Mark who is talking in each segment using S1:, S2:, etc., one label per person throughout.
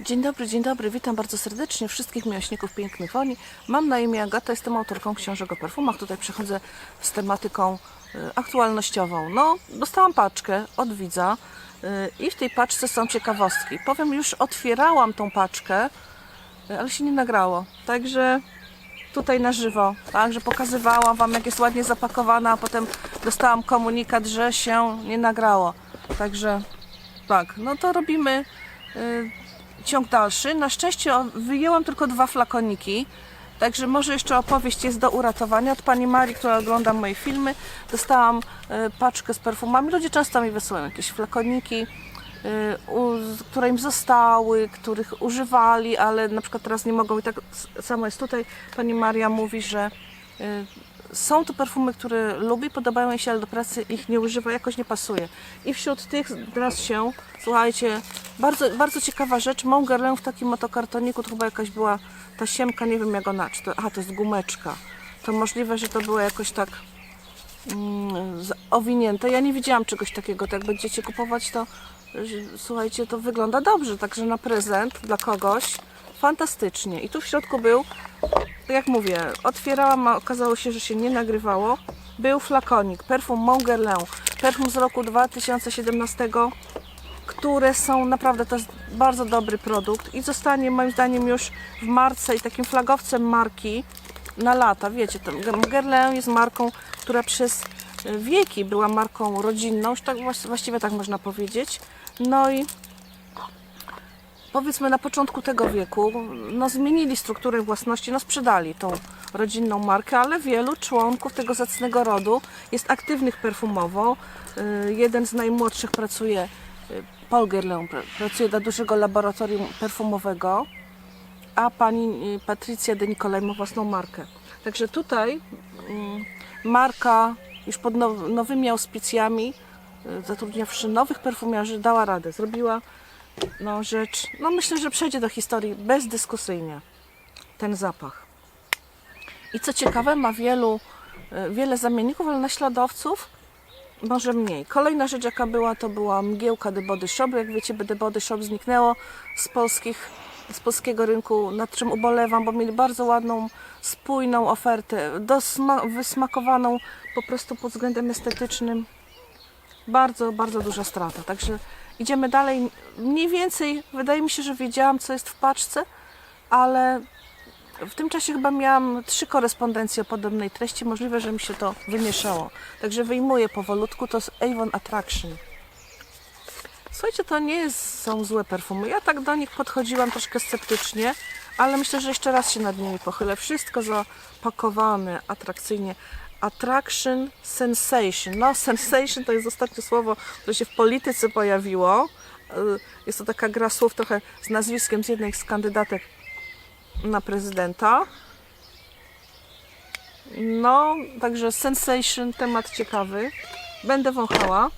S1: Dzień dobry, dzień dobry, witam bardzo serdecznie wszystkich miłośników pięknych woni. Mam na imię Agata, jestem autorką książek o perfumach. Tutaj przechodzę z tematyką y, aktualnościową. No, dostałam paczkę od widza y, i w tej paczce są ciekawostki. Powiem, już otwierałam tą paczkę, y, ale się nie nagrało. Także tutaj na żywo, także pokazywałam Wam, jak jest ładnie zapakowana, a potem dostałam komunikat, że się nie nagrało. Także tak, no to robimy ciąg dalszy. Na szczęście wyjęłam tylko dwa flakoniki, także może jeszcze opowieść jest do uratowania. Od Pani Marii, która ogląda moje filmy, dostałam y, paczkę z perfumami. Ludzie często mi wysyłają jakieś flakoniki, z- które im zostały, których używali, ale na przykład teraz nie mogą i tak samo jest tutaj. Pani Maria mówi, że y, są to perfumy, które lubi, podobają jej się, ale do pracy ich nie używa, jakoś nie pasuje. I wśród tych znalazł się, słuchajcie, bardzo, bardzo ciekawa rzecz, Mongerlin w takim oto kartoniku, to chyba jakaś była ta siemka, nie wiem jak ona, czy to, aha, to jest gumeczka. To możliwe, że to było jakoś tak mm, owinięte. Ja nie widziałam czegoś takiego, to jak będziecie kupować, to słuchajcie, to wygląda dobrze, także na prezent dla kogoś fantastycznie. I tu w środku był jak mówię, otwierałam, a okazało się, że się nie nagrywało. Był flakonik, perfum Mongerlin, perfum z roku 2017, które są naprawdę, to jest bardzo dobry produkt i zostanie moim zdaniem już w marce i takim flagowcem marki na lata. Wiecie, Mongerlin jest marką, która przez wieki była marką rodzinną, tak właś- właściwie tak można powiedzieć. No i powiedzmy na początku tego wieku, no zmienili strukturę własności, no sprzedali tą rodzinną markę, ale wielu członków tego zacnego rodu jest aktywnych perfumowo. Y, Jeden z najmłodszych pracuje, y, Paul Guerlain, pr- pracuje dla dużego laboratorium perfumowego, a pani y, Patrycja de Nicolai ma własną markę. Także tutaj mm, marka już pod now- nowymi auspicjami, zatrudniawszy nowych perfumiarzy, dała radę. Zrobiła no, rzecz, no myślę, że przejdzie do historii bezdyskusyjnie ten zapach. I co ciekawe, ma wielu, e, wiele zamienników, ale naśladowców może mniej. Kolejna rzecz, jaka była, to była mgiełka The Body Shop. Jak wiecie, The Body Shop zniknęło z polskich z polskiego rynku, nad czym ubolewam, bo mieli bardzo ładną, spójną ofertę, dosma- wysmakowaną po prostu pod względem estetycznym bardzo, bardzo duża strata. Także idziemy dalej. Mniej więcej wydaje mi się, że wiedziałam, co jest w paczce, ale w tym czasie chyba miałam trzy korespondencje o podobnej treści. Możliwe, że mi się to wymieszało. Także wyjmuję powolutku. To jest Avon Attraction. Słuchajcie, to nie są złe perfumy. Ja tak do nich podchodziłam troszkę sceptycznie, ale myślę, że jeszcze raz się nad nimi pochylę. Wszystko zapakowane atrakcyjnie. Attraction Sensation. No, sensation to jest ostatnie słowo, które się w polityce pojawiło. Y, Jest to taka gra słów trochę z nazwiskiem z jednej z kandydatek na prezydenta. No, także sensation, temat ciekawy. Będę wąchała.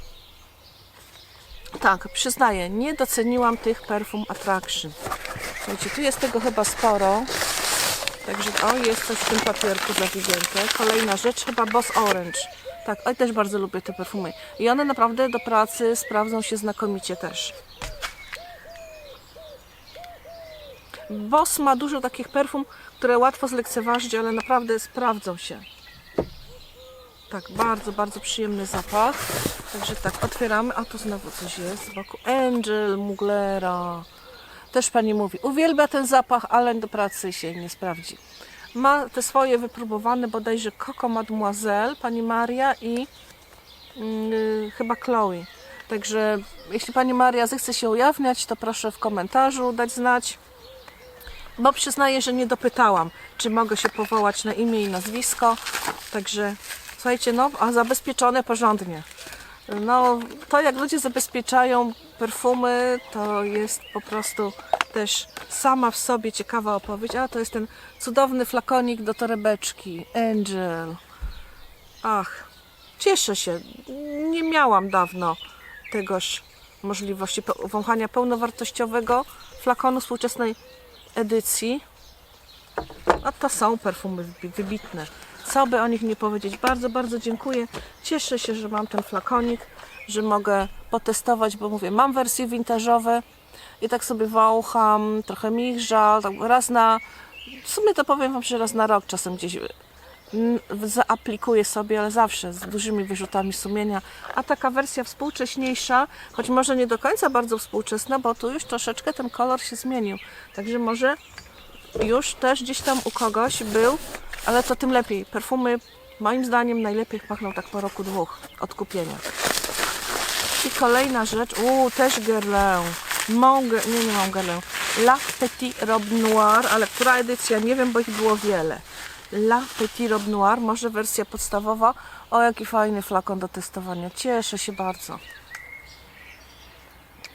S1: Tak, przyznaję, nie doceniłam tych perfum Attraction. Słuchajcie, tu jest tego chyba sporo. Także, o, jest coś w tym papierku zawinięte. Kolejna rzecz, chyba Boss Orange. Tak, oj, też bardzo lubię te perfumy. I one naprawdę do pracy sprawdzą się znakomicie też. Boss ma dużo takich perfum, które łatwo zlekceważyć, ale naprawdę sprawdzą się. Tak, bardzo, bardzo przyjemny zapach. Także tak, otwieramy. A tu znowu coś jest z boku. Angel Muglera. Też pani mówi, uwielbia ten zapach, ale do pracy się nie sprawdzi. Ma te swoje wypróbowane bodajże Coco Mademoiselle, pani Maria i yy, chyba Chloe. Także jeśli pani Maria zechce się ujawniać, to proszę w komentarzu dać znać. Bo przyznaję, że nie dopytałam, czy mogę się powołać na imię i nazwisko. Także słuchajcie, no, a zabezpieczone porządnie. No, to jak ludzie zabezpieczają perfumy, to jest po prostu też sama w sobie ciekawa opowieść. A to jest ten cudowny flakonik do torebeczki. Angel. Ach, cieszę się. Nie miałam dawno tegoż możliwości wąchania pełnowartościowego flakonu współczesnej edycji. A to są perfumy wybi- wybitne. Co by o nich nie powiedzieć. Bardzo, bardzo dziękuję. Cieszę się, że mam ten flakonik, że mogę potestować, bo mówię, mam wersje vintażowe i tak sobie wącham, trochę mi ich żal, tak raz na, w sumie to powiem Wam, że raz na rok czasem gdzieś mm, zaaplikuję sobie, ale zawsze z dużymi wyrzutami sumienia. A taka wersja współcześniejsza, choć może nie do końca bardzo współczesna, bo tu już troszeczkę ten kolor się zmienił. Także może już też gdzieś tam u kogoś był, ale to tym lepiej. Perfumy moim zdaniem najlepiej pachną tak po roku dwóch od kupienia. I kolejna rzecz, uuu, też Guerlain. Mon, nie, nie Mon Guerlain. La Petit Robe Noir, ale która edycja? Nie wiem, bo ich było wiele. La Petit Robe Noir, może wersja podstawowa. O, jaki fajny flakon do testowania. Cieszę się bardzo.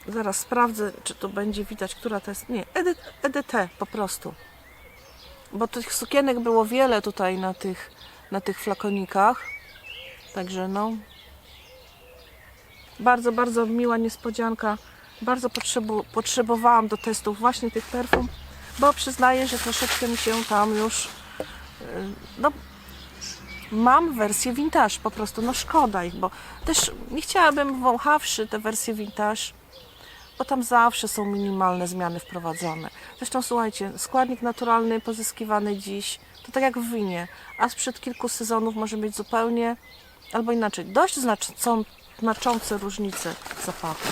S1: Zaraz sprawdzę, czy tu będzie widać, która to jest. Nie, EDT po prostu. Bo tych sukienek było wiele tutaj na tych, na tych flakonikach. Także no, bardzo, bardzo miła niespodzianka. Bardzo potrzebu, potrzebowałam do testów właśnie tych perfum, bo przyznaję, że troszeczkę mi się tam już. yy, No, mam wersję vintage po prostu, no szkoda ich, bo też nie chciałabym wąchawszy te wersje vintage, bo tam zawsze są minimalne zmiany wprowadzone. Zresztą słuchajcie, składnik naturalny pozyskiwany dziś, to tak jak w winie, a sprzed kilku sezonów może być zupełnie, albo inaczej, dość znaczą, znaczące różnice zapachu.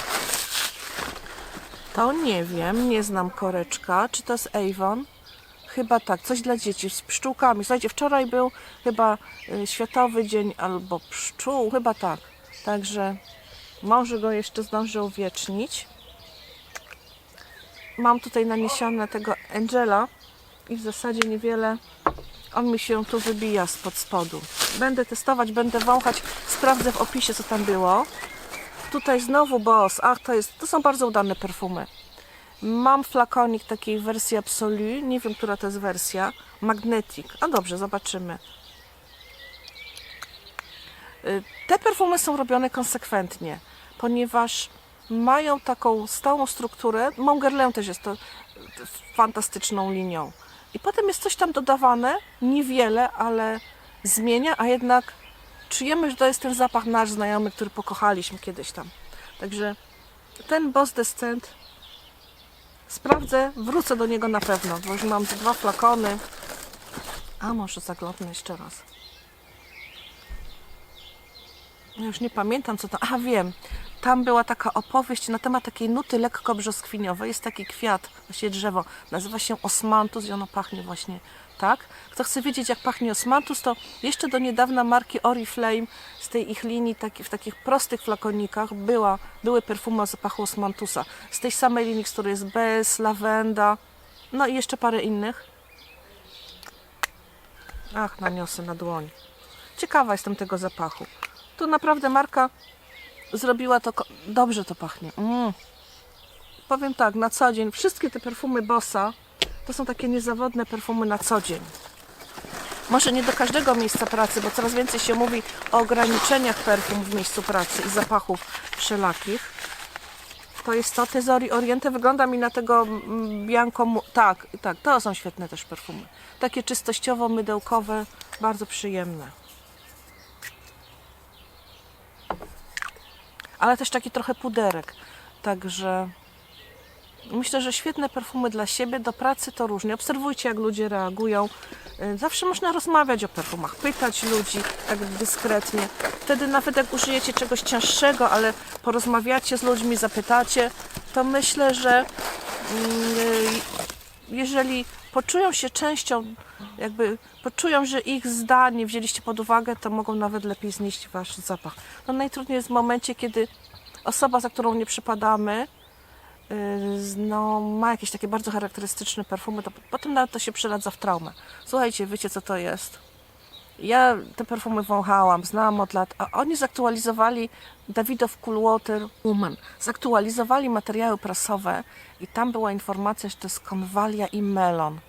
S1: To nie wiem, nie znam koreczka. Czy to jest Avon? Chyba tak, coś dla dzieci z pszczółkami. Słuchajcie, wczoraj był chyba y, Światowy Dzień albo Pszczół, chyba tak. Także może go jeszcze zdążę uwiecznić. Mam tutaj naniesione tego Angela i w zasadzie niewiele. On mi się tu wybija spod spodu. Będę testować, będę wąchać, sprawdzę w opisie co tam było. Tutaj znowu Boss. Ach, to, jest, to są bardzo udane perfumy. Mam flakonik takiej wersji Absolu. Nie wiem, która to jest wersja. Magnetic. A dobrze, zobaczymy. Y, Te perfumy są robione konsekwentnie, ponieważ mają taką stałą strukturę. Mongerlin też jest to fantastyczną linią. I potem jest coś tam dodawane, niewiele, ale zmienia, a jednak czujemy, że to jest ten zapach nasz znajomy, który pokochaliśmy kiedyś tam. Także ten Boss Descent sprawdzę, wrócę do niego na pewno, bo już mam dwa flakony. A może zaglądnę jeszcze raz. Ja już nie pamiętam co tam. A wiem, tam była taka opowieść na temat takiej nuty lekko brzoskwiniowej. Jest taki kwiat, właśnie drzewo, nazywa się osmantus i ono pachnie właśnie tak. Kto chce wiedzieć jak pachnie osmantus, to jeszcze do niedawna marki Oriflame z tej ich linii taki, w takich prostych flakonikach była, były perfumy o zapachu osmantusa. Z tej samej linii, z której jest bez, lawenda, no i jeszcze parę innych. Ach, naniosę na dłoń. Ciekawa jestem tego zapachu. Tu naprawdę marka zrobiła to. Dobrze to pachnie. Mm. Powiem tak, na co dzień. Wszystkie te perfumy Bossa to są takie niezawodne perfumy na co dzień. Może nie do każdego miejsca pracy, bo coraz więcej się mówi o ograniczeniach perfum w miejscu pracy i zapachów wszelakich. To jest to, Tezori Oriente wygląda mi na tego mm, Bianco... Tak, tak, to są świetne też perfumy. Takie czystościowo-mydełkowe, bardzo przyjemne. Ale też taki trochę puderek. Także myślę, że świetne perfumy dla siebie, do pracy to różnie. Obserwujcie, jak ludzie reagują. Y, Zawsze można rozmawiać o perfumach, pytać ludzi tak dyskretnie. Wtedy nawet jak użyjecie czegoś cięższego, ale porozmawiacie z ludźmi, zapytacie, to myślę, że mm, y, jeżeli poczują się częścią, jakby poczują, że ich zdanie wzięliście pod uwagę, to mogą nawet lepiej znieść wasz zapach. No najtrudniej jest w momencie, kiedy osoba, za którą nie przypadamy, yy, no, ma jakieś takie bardzo charakterystyczne perfumy, to potem nawet to się przeradza w traumę. Słuchajcie, wiecie co to jest? Ja te perfumy wąchałam, znałam od lat, a oni zaktualizowali Davidoff Coolwater Woman. Zaktualizowali materiały prasowe i tam była informacja, że to jest konwalia i melon.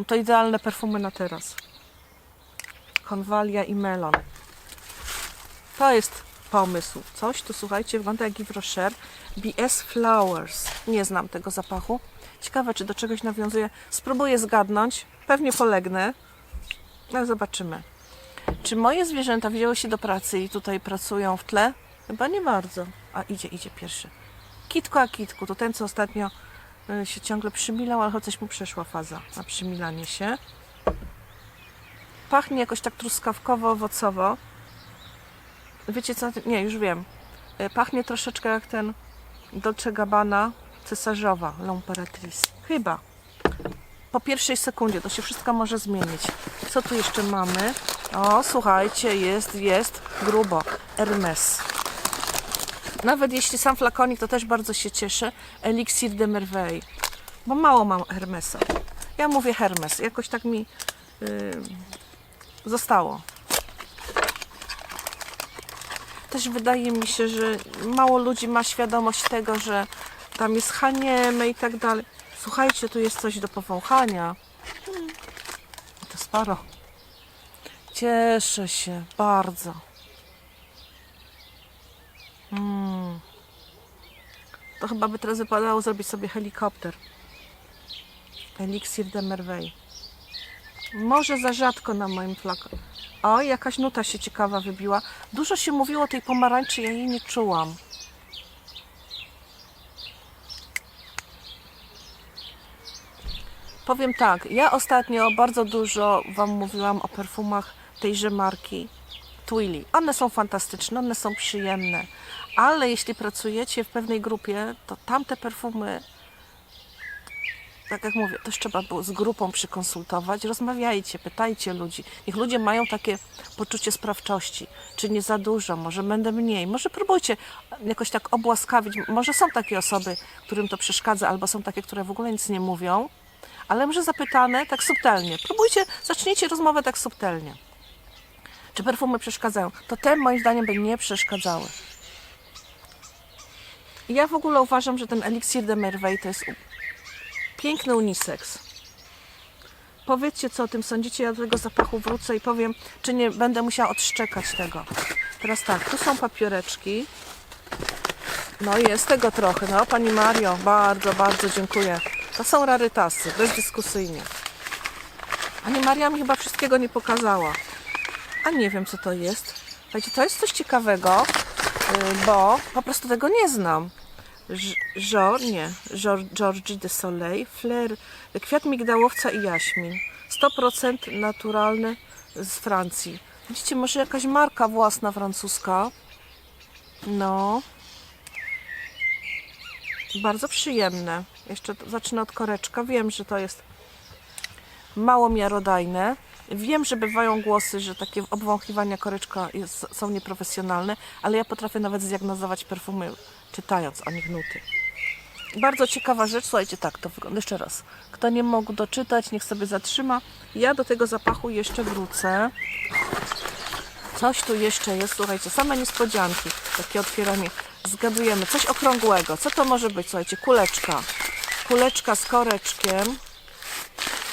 S1: No to idealne perfumy na teraz. Konwalia i melon. To jest pomysł. Coś tu, słuchajcie, wygląda jak Yves Rocher. BS Flowers. Nie znam tego zapachu. Ciekawe, czy do czegoś nawiązuje. Spróbuję zgadnąć. Pewnie polegnę. No zobaczymy. Czy moje zwierzęta wzięły się do pracy i tutaj pracują w tle? Chyba nie bardzo. A idzie, idzie pierwszy. Kitko a kitku, to ten, co ostatnio się ciągle przymilał, ale chociaż mu przeszła faza na przymilanie się. Pachnie jakoś tak truskawkowo-owocowo. Wiecie co? Nie, już wiem. Y, Pachnie troszeczkę jak ten Dolce Gabbana cesarzowa, L'Imperatrice. Chyba. Po pierwszej sekundzie to się wszystko może zmienić. Co tu jeszcze mamy? O, słuchajcie, jest, jest grubo. Hermes. Nawet jeśli sam flakonik, to też bardzo się cieszę. Elixir de Merveille. Bo mało mam Hermesa. Ja mówię Hermes. Jakoś tak mi yy, zostało. Też wydaje mi się, że mało ludzi ma świadomość tego, że tam jest haniemy i tak dalej. Słuchajcie, tu jest coś do powąchania. Hmm. To sporo. Cieszę się bardzo. Mm. To chyba by teraz wypadało zrobić sobie helikopter. Eliksir de Merveille. Może za rzadko na moim flakonie. O, jakaś nuta się ciekawa wybiła. Dużo się mówiło o tej pomarańczy, ja jej nie czułam. Powiem tak, ja ostatnio bardzo dużo Wam mówiłam o perfumach tejże marki Twilly. One są fantastyczne, one są przyjemne, ale jeśli pracujecie w pewnej grupie, to tamte perfumy, tak jak mówię, też trzeba było z grupą przykonsultować. Rozmawiajcie, pytajcie ludzi. Niech ludzie mają takie poczucie sprawczości. Czy nie za dużo, może będę mniej. Może próbujcie jakoś tak obłaskawić. Może są takie osoby, którym to przeszkadza, albo są takie, które w ogóle nic nie mówią ale może zapytane tak subtelnie. Próbujcie, zacznijcie rozmowę tak subtelnie. Czy perfumy przeszkadzają? To te moim zdaniem by nie przeszkadzały. Ja w ogóle uważam, że ten eliksir de Merveille to jest piękny unisex. Powiedzcie, co o tym sądzicie. Ja do tego zapachu wrócę i powiem, czy nie będę musiała odszczekać tego. Teraz tak, tu są papiereczki. No jest tego trochę. No, Pani Mario, bardzo, bardzo dziękuję. To są rarytasy, bezdyskusyjnie. Pani Maria mi chyba wszystkiego nie pokazała. A nie wiem, co to jest. Słuchajcie, to jest coś ciekawego, yy, bo po prostu tego nie znam. Żor, nie, Żor, Georgie de Soleil, flair, kwiat migdałowca i jaśmin. 100% naturalny z Francji. Widzicie, może jakaś marka własna francuska. No. Bardzo przyjemne. Jeszcze zacznę od koreczka. Wiem, że to jest mało miarodajne. Wiem, że bywają głosy, że takie obwąchiwania koreczka jest, są nieprofesjonalne, ale ja potrafię nawet zdiagnozować perfumy, czytając o nich nuty. Bardzo ciekawa rzecz. Słuchajcie, tak to wygląda. Jeszcze raz. Kto nie mógł doczytać, niech sobie zatrzyma. Ja do tego zapachu jeszcze wrócę. Coś tu jeszcze jest, słuchajcie, same niespodzianki. Takie otwieranie. Zgadujemy. Coś okrągłego. Co to może być? Słuchajcie, kuleczka. Kuleczka z koreczkiem.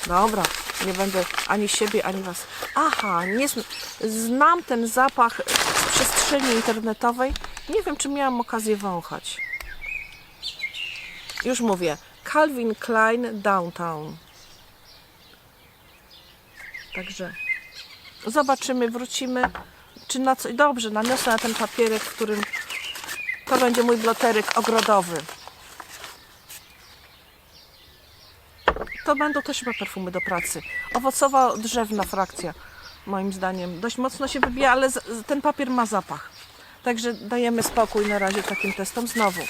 S1: Dobra, nie będę ani siebie, ani was. Aha, nie zn- znam ten zapach z przestrzeni internetowej. Nie wiem, czy miałam okazję wąchać. Już mówię. Calvin Klein Downtown. Także zobaczymy, wrócimy. Czy na coś. Dobrze, naniosę na ten papierek, w którym to będzie mój bloterek ogrodowy. To będą też chyba perfumy do pracy. Owocowo-drzewna frakcja, moim zdaniem. Dość mocno się wybija, ale ten papier ma zapach. Także dajemy spokój na razie takim testom. Znowu.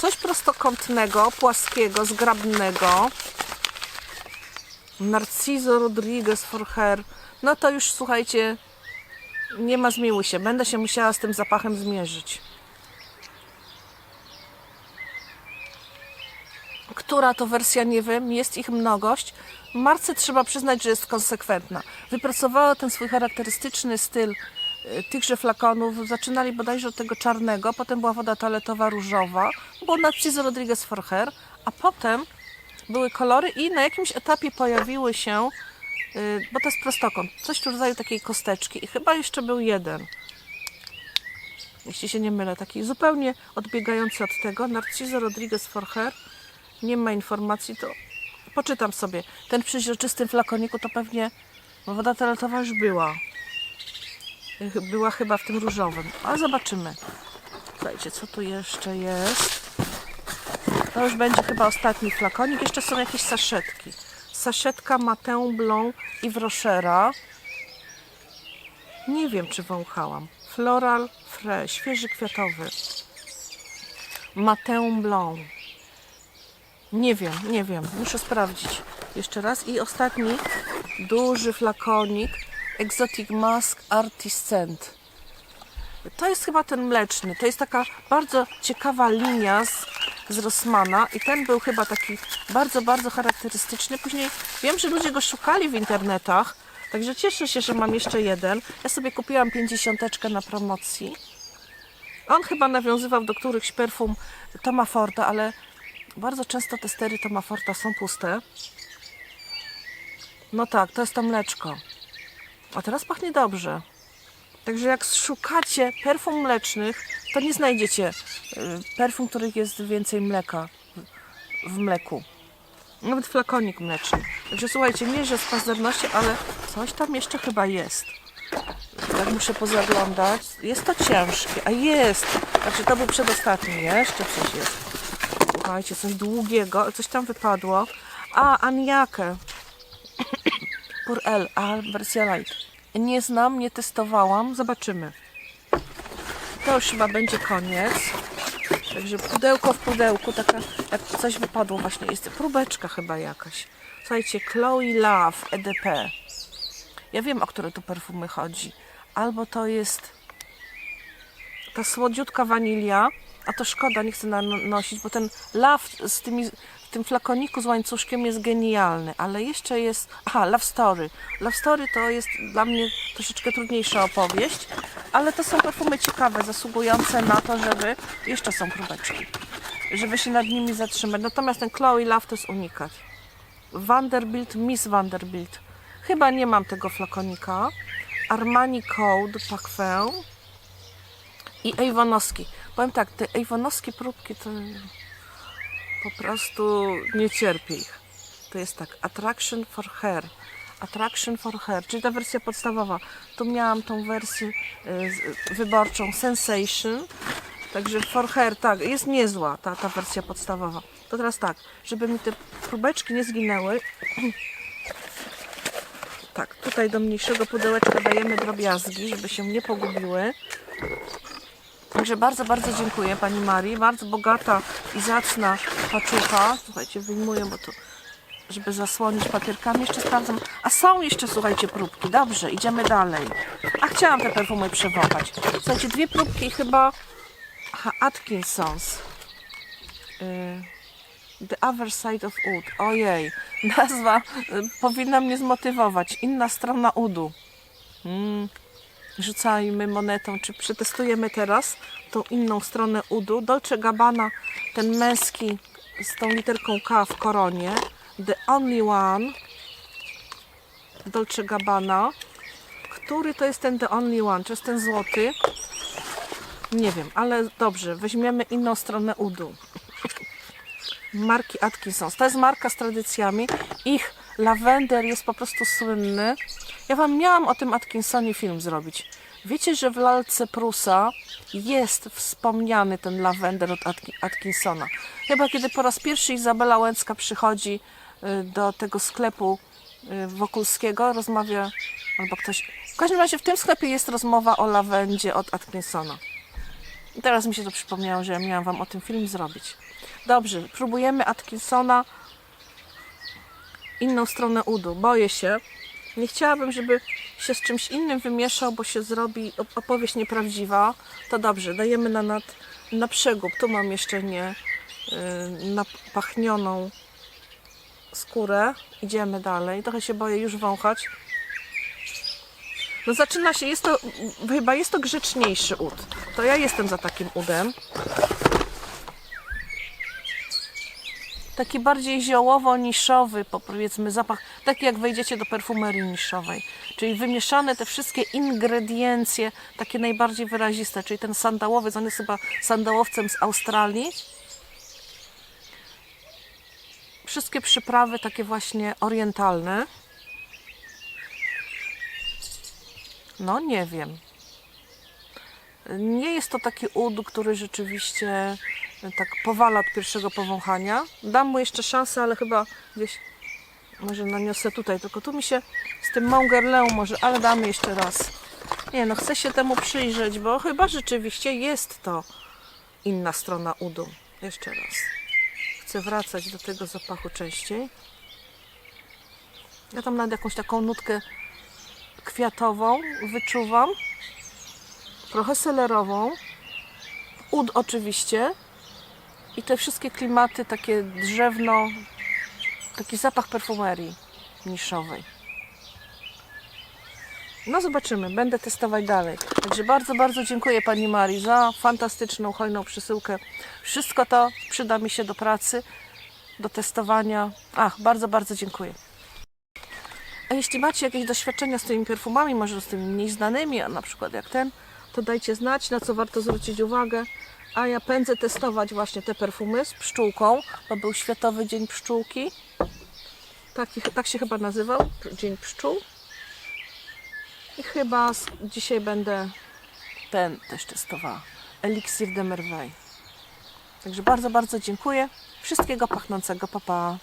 S1: Coś prostokątnego, płaskiego, zgrabnego. Narciso Rodriguez for Her. No to już słuchajcie, nie ma zmiłuj się. Będę się musiała z tym zapachem zmierzyć. Która to wersja, nie wiem, jest ich mnogość. Marce trzeba przyznać, że jest konsekwentna. Wypracowała ten swój charakterystyczny styl y, tychże flakonów. Zaczynali bodajże od tego czarnego, potem była woda toaletowa różowa, było Narciso Rodriguez for Her, a potem były kolory i na jakimś etapie pojawiły się, y, bo to jest prostokąt, coś w rodzaju takiej kosteczki i chyba jeszcze był jeden jeśli się nie mylę, taki zupełnie odbiegający od tego. Narciso Rodriguez for Her. Nie ma informacji, to poczytam sobie. Ten przeźroczystym flakoniku to pewnie woda toaletowa już była. Była chyba w tym różowym, ale zobaczymy. Słuchajcie, co tu jeszcze jest. To już będzie chyba ostatni flakonik. Jeszcze są jakieś saszetki. Saszetka Mateum Blanc i Rochera. Nie wiem, czy wąchałam. Floral Frais, świeży kwiatowy. Mateum Blanc. Nie wiem, nie wiem. Muszę sprawdzić jeszcze raz. I ostatni duży flakonik Exotic Mask Artist Scent. To jest chyba ten mleczny. To jest taka bardzo ciekawa linia z, z Rossmana i ten był chyba taki bardzo, bardzo charakterystyczny. Później wiem, że ludzie go szukali w internetach, także cieszę się, że mam jeszcze jeden. Ja sobie kupiłam 50 na promocji. On chyba nawiązywał do którychś perfum Toma Forda, ale bardzo często te stery Toma Forda są puste. No tak, to jest to mleczko. A teraz pachnie dobrze. Także jak szukacie perfum mlecznych, to nie znajdziecie y, perfum, których jest więcej mleka w- mleku. Nawet flakonik mleczny. Także słuchajcie, nie że z pazerności, ale coś tam jeszcze chyba jest. Jak muszę pozaglądać. Jest to ciężkie, a jest. Znaczy to był przedostatni, jeszcze coś jest. Słuchajcie, coś długiego, coś tam wypadło. A, Aniakę. Pur L, a wersja light. Nie znam, nie testowałam, zobaczymy. To już chyba będzie koniec. Także pudełko w pudełku, taka jak coś wypadło właśnie. Jest próbeczka chyba jakaś. Słuchajcie, Chloe Love EDP. Ja wiem, o które tu perfumy chodzi. Albo to jest ta słodziutka wanilia, a to szkoda, nie chcę nanosić, bo ten Love z tymi, w tym flakoniku z łańcuszkiem jest genialny, ale jeszcze jest, aha, Love Story. Love Story to jest dla mnie troszeczkę trudniejsza opowieść, ale to są perfumy ciekawe, zasługujące na to, żeby, jeszcze są próbeczki, żeby się nad nimi zatrzymać. Natomiast ten Chloe Love to jest unikat. Vanderbilt, Miss Vanderbilt. Chyba nie mam tego flakonika. Armani Code, Parfum i Avonowski. Powiem tak, te Avonowskie próbki to po prostu nie cierpię ich. To jest tak, Attraction for Hair. Attraction for Hair, czyli ta wersja podstawowa. Tu miałam tą wersję z- wyborczą Sensation. Także for hair, tak, jest niezła ta, ta wersja podstawowa. To teraz tak, żeby mi te próbeczki nie zginęły. Tak, tutaj do mniejszego pudełeczka dajemy drobiazgi, żeby się nie pogubiły. Także bardzo, bardzo dziękuję Pani Marii. Bardzo bogata i zacna paczucha. Słuchajcie, wyjmuję, bo to żeby zasłonić papierkami. Jeszcze sprawdzam. A są jeszcze, słuchajcie, próbki. Dobrze, idziemy dalej. A chciałam te perfumy przewąchać. Słuchajcie, dwie próbki chyba Aha, Atkinsons. Y, The Other Side of Wood. Ojej, nazwa y, powinna mnie zmotywować. Inna strona udu. Mm. Rzucajmy monetą, czy przetestujemy teraz tą inną stronę udu. Dolce Gabbana, ten męski z tą literką K w koronie. The Only One. Dolce Gabbana. Który to jest ten The Only One? Czy jest ten złoty? Nie wiem, ale dobrze, weźmiemy inną stronę udu. Marki Atkinsons. To jest marka z tradycjami. Ich lawender jest po prostu słynny. Ja Wam miałam o tym Atkinsonie film zrobić. Wiecie, że w lalce Prusa jest wspomniany ten lawender od Atki- Atkinsona. Chyba kiedy po raz pierwszy Izabela Łęcka przychodzi y, do tego sklepu y, Wokulskiego, rozmawia, albo ktoś... W każdym razie w tym sklepie jest rozmowa o lawendzie od Atkinsona. I teraz mi się to przypomniało, że ja miałam Wam o tym film zrobić. Dobrze, próbujemy Atkinsona inną stronę udu. Boję się. Nie chciałabym, żeby się z czymś innym wymieszał, bo się zrobi op- opowieść nieprawdziwa. To dobrze, dajemy na, nad, na przegub. Tu mam jeszcze nie yy, napachnioną skórę. Idziemy dalej. Trochę się boję już wąchać. No zaczyna się, jest to, chyba jest to grzeczniejszy ud. To ja jestem za takim udem. Taki bardziej ziołowo-niszowy, po- powiedzmy, zapach, taki jak wejdziecie do perfumerii niszowej. Czyli wymieszane te wszystkie ingrediencje, takie najbardziej wyraziste, czyli ten sandałowy, on jest chyba sandałowcem z Australii. Wszystkie przyprawy takie właśnie orientalne. No nie wiem. Nie jest to taki ud, który rzeczywiście tak powala od pierwszego powąchania. Dam mu jeszcze szansę, ale chyba gdzieś może naniosę tutaj, tylko tu mi się z tym Mongerleą może, ale damy jeszcze raz. Nie no, chcę się temu przyjrzeć, bo chyba rzeczywiście jest to inna strona udu. Jeszcze raz. Chcę wracać do tego zapachu częściej. Ja tam nawet jakąś taką nutkę kwiatową wyczuwam. Trochę selerową. Ud oczywiście. I te wszystkie klimaty takie drzewno, taki zapach perfumerii niszowej. No zobaczymy, będę testować dalej. Także bardzo, bardzo dziękuję Pani Marii za fantastyczną, hojną przesyłkę. Wszystko to przyda mi się do pracy, do testowania. Ach, bardzo, bardzo dziękuję. A jeśli macie jakieś doświadczenia z tymi perfumami, może z tymi mniej znanymi, a na przykład jak ten, to dajcie znać, na co warto zwrócić uwagę. A ja pędzę testować właśnie te perfumy z pszczółką, bo był Światowy Dzień Pszczółki. Taki, tak się chyba nazywał, Dzień Pszczół. I chyba z, dzisiaj będę ten też testowała. Eliksir de Merveille. Także bardzo, bardzo dziękuję. Wszystkiego pachnącego, papa. Pa.